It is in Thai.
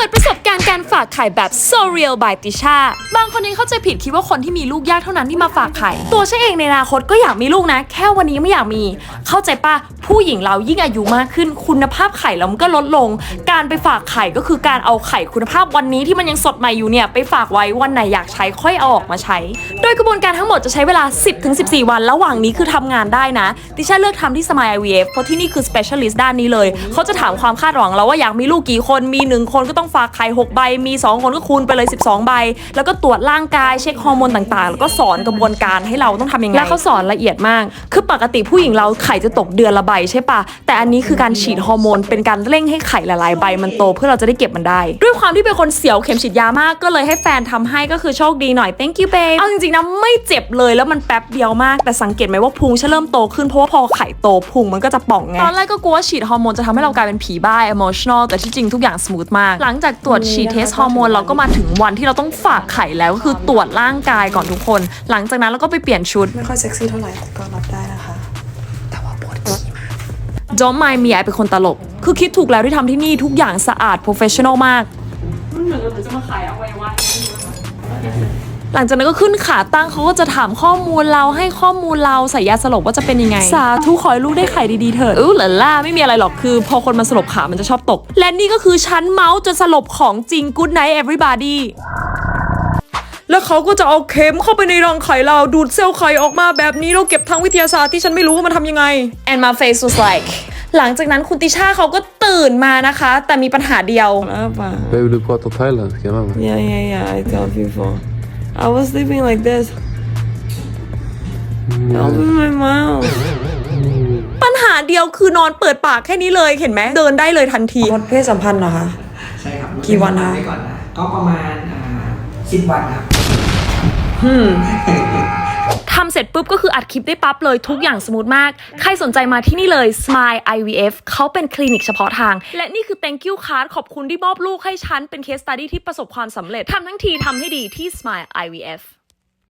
ปิดประสบการณ์การฝากไข่แบบ so real by ติชาบางคนยังเข้าใจผิดคิดว่าคนที่มีลูกยากเท่านั้นที่มาฝากไข่ ตัวฉันเองในอนาคตก็อยากมีลูกนะ แค่วันนี้ไม่อยากมี เข้าใจปะผู้หญิงเรายิ่งอายุมากขึ้นคุณภาพไข่เรามันก็ลดลง การไปฝากไข่ก็คือการเอาไข่คุณภาพวันนี้ที่มันยังสดใหม่อยู่เนี่ยไปฝากไว้วันไหนอยากใช้ค่อยเอาออกมาใช้ โดยกระบวนการทั้งหมดจะใช้เวลา 10-14 วัน ระหว่างนี้คือทำงานได้นะติชาเลือกทำที่ Smile IVF เพราะที่นี่คือ specialist ด้านนี้เลย เขาจะถามความคาดหวังเราว่าอยากมีลูกกี่คนมี1คนก็ต้องฝากไข่6ใบมี 2 คนก็คูณไปเลย 12 ใบ แล้วก็ตรวจร่างกายเช็คฮอร์โมนต่างๆ แล้วก็สอนกระบวนการให้เราต้องทำยังไง แล้วเขาสอนละเอียดมาก คือปกติผู้หญิงเราไข่จะตกเดือนละใบใช่ปะแต่อันนี้คือการฉีดฮอร์โมนเป็นการเร่งให้ไข่หลายๆใบมันโตเพื่อเราจะได้เก็บมันได้ ด้วยความที่เป็นคนเสียวเข็มฉีดยามากก็เลยให้แฟนทำให้ก็คือโชคดีหน่อย thank you babe เอาจริงๆนะไม่เจ็บเลยแล้วมันแป๊บเดียวมากแต่สังเกตไหมว่าพุงฉันเริ่มโตขึ้นเพราะว่าพอไข่โตพุงมันก็จะป่องไงตอนแรกก็กลัวว่าฉีดฮอร์โมนจะทำให้เรากลายเป็นผีบ้า emotional แต่ที่จริงทุกอย่างสมูทมากหลังจากตรวจฉีดเทสฮอร์โมนเราก็มาถึงวันที่เราต้องฝากไข่แล้วก็คือตรวจร่างกายก่อนทุกคน หลังจากนั้นเราก็ไปเปลี่ยนชุด ไม่ค่อยเซ็กซี่เท่าไหร่แต่ก็รับได้นะคะ แต่ว่าปวดขี้มากจอมไมมีไอเป็นคนตลก คือคิดถูกแล้วที่ทำที่นี่ทุกอย่างสะอาด professional มาก มันเหมือนเราจะมาขายเอาไว้ว่า หลังจากนั้นก็ขึ้นขาตั้งเขาก็จะถามข้อมูลเราให้ข้อมูลเราใส่ยาสลบว่าจะเป็นยังไง สาธุขอให้ลูกได้ไข่ดีๆเถิดอู้หล่าล่าไม่มีอะไรหรอกคือ พอคนมาสลบขามันจะชอบตก และนี่ก็คือชั้นเมาส์จนสลบของจริง good night everybody แล้วเขาก็จะเอาเข็มเข้าไปในรังไข่เราดูดเซลล์ไข่ออกมาแบบนี้เราเก็บทางวิทยาศาสตร์ที่ฉันไม่รู้ว่ามันทำยังไง and my face was like หลังจากนั้นคุณติช่าเขาก็ตื่นมานะคะ แต่มีปัญหา dio Apa? Baby, du pratar thailändska med mig. Yeah, yeah, yeah. I tell people. I was sleeping like this. Open my mouth. ปัญหาเดียวคือนอนเปิดปากแค่นี้เลยเห็นไหม เดินได้เลยทันที งดเพศสัมพันธ์เหรอคะ ใช่ครับกี่วันคะไว้ก่อนนะก็ประมาณสิบวันครับทำ เสร็จปุ๊บก็คืออัดคลิปได้ปั๊บเลยทุกอย่างสมูทมาก ใครสนใจมาที่นี่เลย Smile IVF เขาเป็นคลินิกเฉพาะทาง และนี่คือ thank you card ขอบคุณที่มอบลูกให้ฉัน เป็นเคสตัดดี้ที่ประสบความสำเร็จทำทั้งทีทำให้ดีที่ Smile IVF